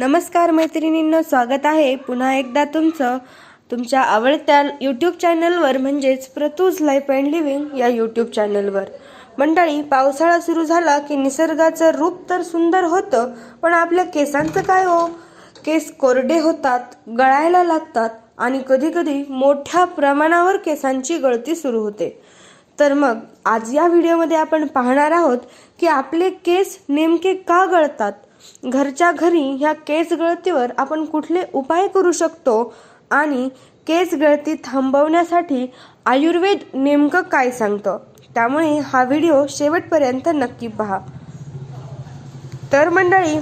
नमस्कार मैत्रिणींनो स्वागत आहे पुन्हा एकदा तुमचं तुमच्या आवडत्या यूट्यूब चॅनलवर म्हणजेच प्रतूज लाईफ अँड लिव्हिंग या यूट्यूब चॅनलवर मंडळी पावसाळा सुरू झाला की निसर्गाचं रूप तर सुंदर होतं पण आपल्या केसांचं काय हो? केस कोरडे होतात गळायला लागतात आणि कधीकधी मोठ्या प्रमाणावर केसांची गळती सुरू होते. तर मग आज या व्हिडिओमध्ये आपण पाहणार आहोत की आपले केस नेमके का गळतात? घरच्या घरी ह्या केस गळतीवर आपण कुठले उपाय करू शकतो? आणि केस गळती थांबवण्यासाठी आयुर्वेद नेमकं काय सांगतं? त्यामुळे हा व्हिडिओ शेवटपर्यंत नक्की पहा. तर मंडळी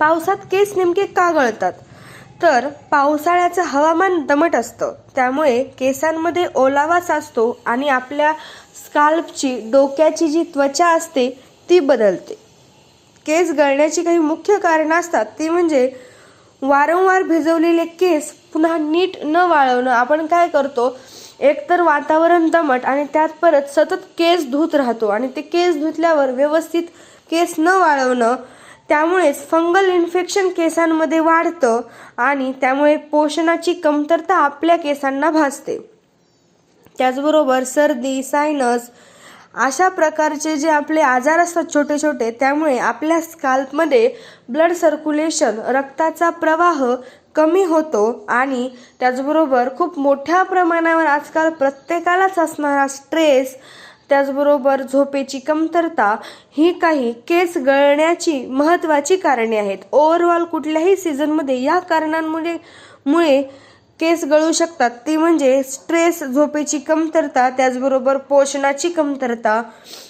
पावसात केस नेमके का गळतात? तर पावसाळ्याचं हवामान दमट असतं. त्यामुळे केसांमध्ये ओलावा साचतो आणि आपल्या स्काल्पची डोक्याची जी त्वचा असते ती बदलते. केस गळण्याची काही मुख्य कारणं असतात ती म्हणजे वारंवार भिजवलेले केस पुन्हा नीट न वाळवणं. आपण काय करतो? एकतर वातावरण दमट आणि त्यात परत सतत केस धुत राहतो आणि ते केस धुतल्यावर व्यवस्थित केस न वाळवणं त्यामुळेच फंगल इन्फेक्शन केसांमध्ये वाढतं आणि त्यामुळे पोषणाची कमतरता आपल्या केसांना भासते. त्याचबरोबर सर्दी सायनस अशा प्रकारचे जे आपले आजार असतात छोटे छोटे त्यामुळे आपल्या स्काल्पमध्ये ब्लड सर्क्युलेशन रक्ताचा प्रवाह कमी होतो आणि त्याचबरोबर खूप मोठ्या प्रमाणावर आजकाल प्रत्येकालाच असणारा स्ट्रेस त्याचबरोबर झोपेची कमतरता ही काही केस गळण्याची महत्त्वाची कारणे आहेत. ओव्हरऑल कुठल्याही सीझनमध्ये या कारणांमुळे मुळे केस गळू शकतात. ती म्हणजे स्ट्रेस झोपेची कमतरता त्याचबरोबर पोषणाची कमतरता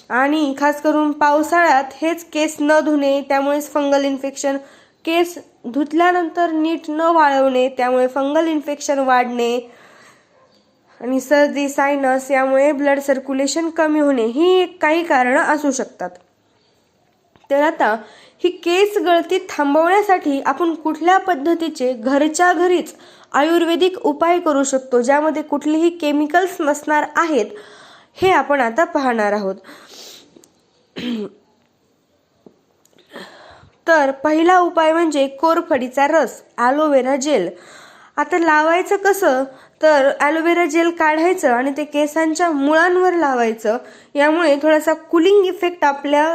आणि खास करून पावसाळ्यात हेच केस न धुणे त्यामुळेच फंगल इन्फेक्शन केस धुतल्यानंतर नीट न वाळवणे त्यामुळे फंगल इन्फेक्शन वाढणे आणि सर्दी सायनस यामुळे ब्लड सर्क्युलेशन कमी होणे ही एक काही कारणं असू शकतात. तर आता ही केस गळती थांबवण्यासाठी आपण कुठल्या पद्धतीचे घरच्या घरीच आयुर्वेदिक उपाय करू शकतो ज्यामध्ये कुठलेही केमिकल्स नसणार आहेत हे आपण आता पाहणार आहोत. तर पहिला उपाय म्हणजे कोरफडीचा रस ॲलोवेरा जेल. आता लावायचं कसं? तर ॲलोवेरा जेल काढायचं आणि ते केसांच्या मुळांवर लावायचं. यामुळे थोडासा कुलिंग इफेक्ट आपल्या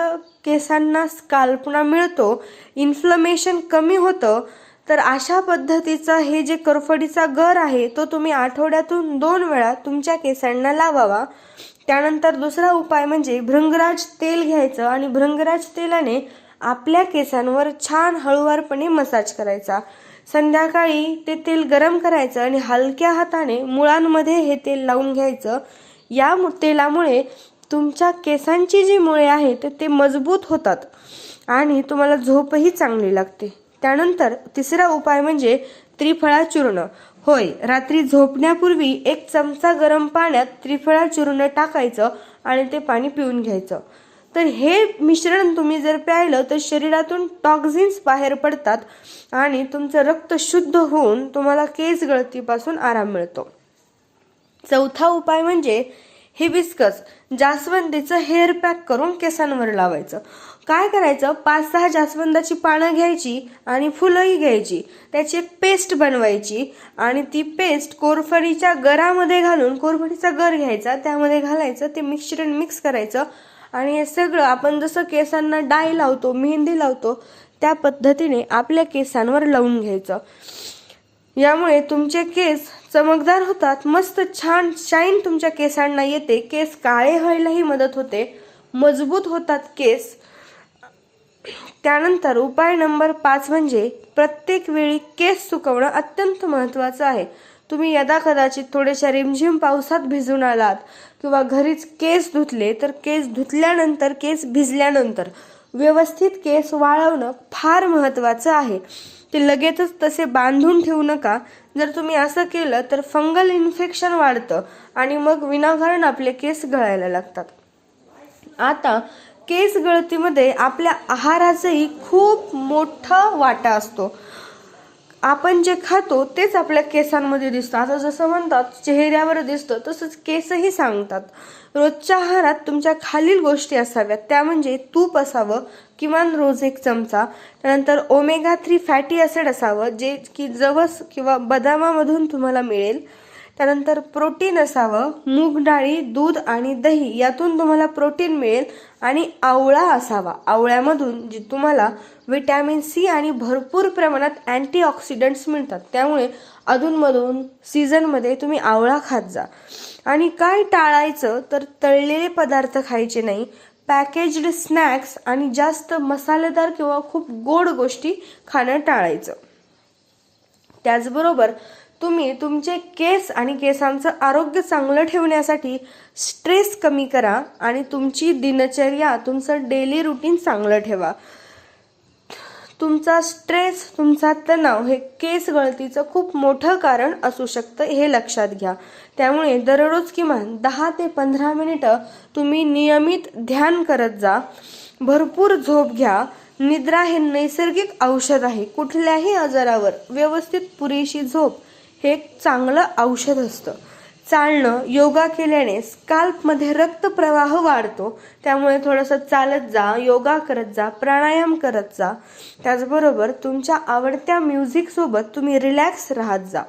केसांना स्काल्पना मिळतो इन्फ्लमेशन कमी होतं तर अशा पद्धतीचा हे जे करफडीचा गर आहे तो तुम्ही आठवड्यातून दोन वेळा तुमच्या केसांना लावावा. त्यानंतर दुसरा उपाय म्हणजे भृंगराज तेल घ्यायचं आणि भृंगराज तेलाने आपल्या केसांवर छान हळुवारपणे मसाज करायचा. संध्याकाळी ते तेल गरम करायचं आणि हलक्या हाताने मुळांमध्ये हे तेल लावून घ्यायचं. या मु- तेलामुळे तुमच्या केसांची जी मुळे आहेत ते मजबूत होतात. आणि तुम्हाला झोपही चांगली लागते. त्यानंतर तिसरा उपाय म्हणजे त्रिफळा चूर्ण होय रात्री झोपण्यापूर्वी एक चमचा गरम पाण्यात त्रिफळा चूर्ण टाकायचं आणि ते पाणी पिऊन घ्यायचं. तर हे मिश्रण तुम्ही जर प्यायलं तर शरीरातून टॉक्झिन्स बाहेर पडतात आणि तुमचं रक्त शुद्ध होऊन तुम्हाला केस गळतीपासून आराम मिळतो. चौथा उपाय म्हणजे हिबिस्कस जास्वंदीचं हेअर पॅक करून केसांवर लावायचं. काय करायचं? पाच सहा जास्वंदाची पानं घ्यायची आणि फुलंही घ्यायची. त्याची एक पेस्ट बनवायची आणि ती पेस्ट कोरफडीच्या गरामध्ये घालून कोरफडीचा गर घ्यायचा त्यामध्ये घालायचं ते मिश्रण मिक्स करायचं आणि हे सगळं आपण जसं केसांना डाय लावतो मेहंदी लावतो त्या पद्धतीने आपल्या केसांवर लावून घ्यायचं. यामुळे तुमचे केस चमकदार होतात. मस्त छान शाईन तुमच्या केसांना येते. केस काळे व्हायलाही मदत होते. मजबूत होतात केस. त्यानंतर उपाय नंबर पाच म्हणजे प्रत्येक वेळी केस सुकवणं अत्यंत महत्त्वाचं आहे. तुम्ही यदा कदाचित थोड्याशा रिमझिम पावसात भिजून आलात किंवा घरीच केस धुतले तर केस धुतल्यानंतर केस भिजल्यानंतर व्यवस्थित केस वाळवणं फार महत्त्वाचं आहे. ते लगेचच तसे बांधून ठेवू नका. जर तुम्ही असं केलं तर फंगल इन्फेक्शन वाढतं आणि मग विनाकारण आपले केस गळायला लागतात. आता केस गळतीमध्ये आपल्या आहाराचाही खूप मोठा वाटा असतो. आपण जे खातो तेच आपल्या केसांमध्ये दिसतं. आता जसं म्हणतात चेहऱ्यावर दिसतं तसंच केसही सांगतात. रोजच्या आहारात तुमच्या खालील गोष्टी असाव्यात. त्या म्हणजे तूप असावं किमान रोज एक चमचा. त्यानंतर ओमेगा थ्री फॅटी ॲसिड असावं जे की जवस किंवा बदामामधून तुम्हाला मिळेल. त्यानंतर प्रोटीन असावं मूग डाळी दूध आणि दही यातून तुम्हाला प्रोटीन मिळेल. आणि आवळा असावा. आवळ्यामधून जे तुम्हाला विटॅमिन सी आणि भरपूर प्रमाणात अँटीऑक्सिडंट्स मिळतात. त्यामुळे अधूनमधून सीझनमध्ये तुम्ही आवळा खात जा. आणि काय टाळायचं तर तळलेले पदार्थ खायचे नाही. पॅकेज्ड स्नॅक्स आणि जास्त मसालेदार किंवा खूप गोड गोष्टी खाणं टाळायचं. त्याचबरोबर तुम्ही तुमचे केस आणि केसांचं आरोग्य चांगलं ठेवण्यासाठी स्ट्रेस कमी करा आणि तुमची दिनचर्या तुमचं डेली रुटीन चांगलं ठेवा. तुमचा स्ट्रेस तुमचा तणाव हे केस गळतीचं खूप मोठं कारण असू शकतं हे लक्षात घ्या. त्यामुळे दररोज किमान दहा ते पंधरा मिनिटं तुम्ही नियमित ध्यान करत जा. भरपूर झोप घ्या. निद्रा हे नैसर्गिक औषध आहे. कुठल्याही आजारावर व्यवस्थित पुरेशी झोप हे एक चांगलं औषध असतं. चालणं योगा केल्याने स्काल्पमध्ये रक्तप्रवाह वाढतो. त्यामुळे थोडंसं चालत जा योगा करत जा प्राणायाम करत जा. त्याचबरोबर तुमच्या आवडत्या म्युझिकसोबत तुम्ही रिलॅक्स राहत जा.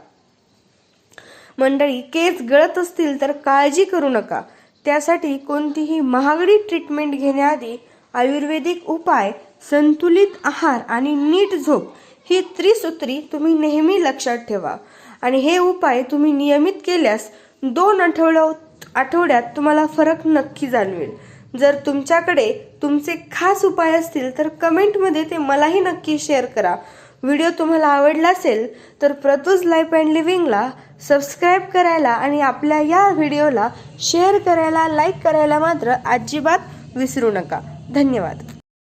मंडळी केस गळत असतील तर काळजी करू नका. त्यासाठी कोणतीही महागडी ट्रीटमेंट घेण्याआधी आयुर्वेदिक उपाय संतुलित आहार आणि नीट झोप ही त्रिसूत्री तुम्ही नेहमी लक्षात ठेवा. आणि हे उपाय तुम्ही नियमित केल्यास दोन आठवड्या आठवड्यात तुम्हाला फरक नक्की जाणवेल. जर तुमच्याकडे तुमचे खास उपाय असतील तर कमेंटमध्ये ते मलाही नक्की शेअर करा. व्हिडिओ तुम्हाला आवडला असेल तर प्रतूज लाईफ अँड लिव्हिंगला सबस्क्राईब करायला आणि आपल्या या व्हिडिओला शेअर करायला लाईक करायला मात्र अजिबात विसरू नका. धन्यवाद.